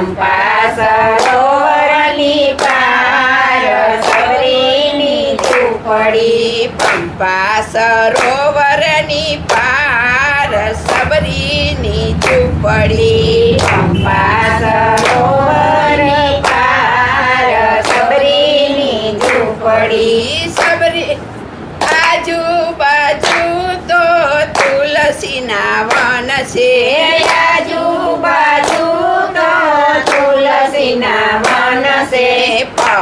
પંપા સરોવરની પાર સબરીની ઝૂંપડી પંપા સરોવરની પાર સબરીની ઝૂંપડી પંપા સરોવરની સબરી આજુબાજુ તો તુલસીના વન છે.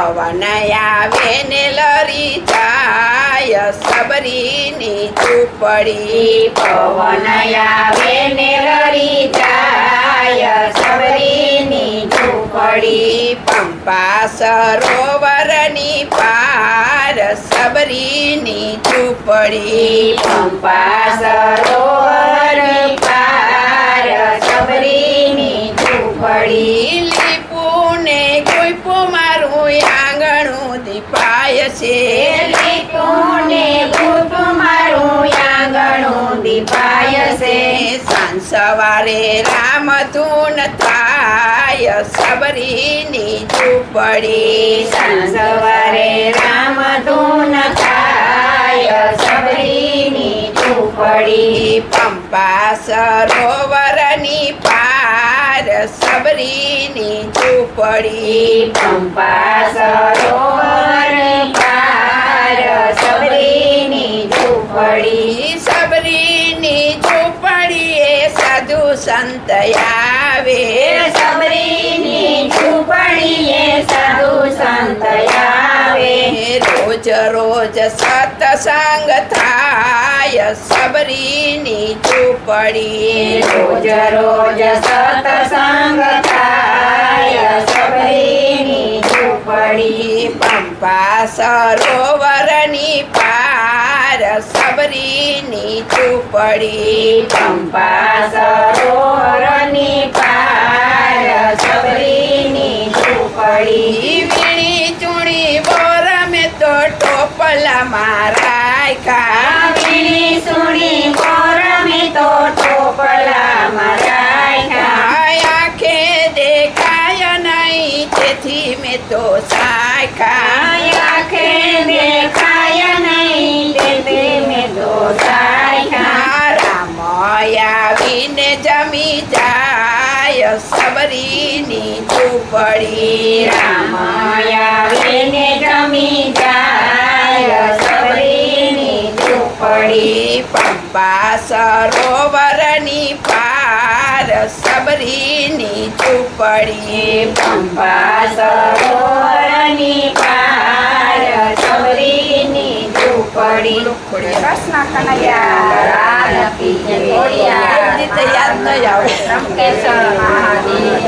પવન આવે ને લરી જાય સબરીની ચૂપડી પવન આવે ને લરી જાય સબરીની ચૂપડી પંપા સરોવરની પાર સબરીની ચૂપડી પંપા સરોવર દીપાય છે. લીટુને ભૂત મારું આંગણું દીપાય છે? સાંજ સવારે રામ ધૂન થાય સબરીની ઝૂંપડી. સાંજ સવારે રામ ધૂન થાય સબરીની ઝૂંપડી. પંપા સરોવરની પાર સબરીની ઝૂંપડી પંપા સરોવર પાર સબરીની ઝૂંપડી. સબરીની ઝૂંપડીએ સાધુ સંત આવે. સબરીની ઝૂંપડીએ સાધુ સંત આવે. રોજ રોજ સત્સંગ થાય સબરીની ઝૂંપડી. રોજ રોજ સત્સંગ થાય પંપા સરોવરની પાર સબરીની ચૂપડી. પંપા સરોવરની પાર સબરીની ચૂપડી. વીણી ચૂણી બોર મેં તો ટોપલા મારા વીણી ચૂણી મોરમી તો સાખ્યા આંખે દેખાય નહીં તેથી મેં તો સાયા રામ આવીને જમી જાય સબરીની ઝૂંપડી રામ આવીને જમી જાય સબરીની ઝૂંપડી પંપા સરોવરની પાર સબરીની ચોપડીએ પંપા સરોવરની પાર સબરીની ચોપડી. કૃષ્ણ કનૈયા યાદ નહીં આવે. રમકેશ્વર મહાદેવ.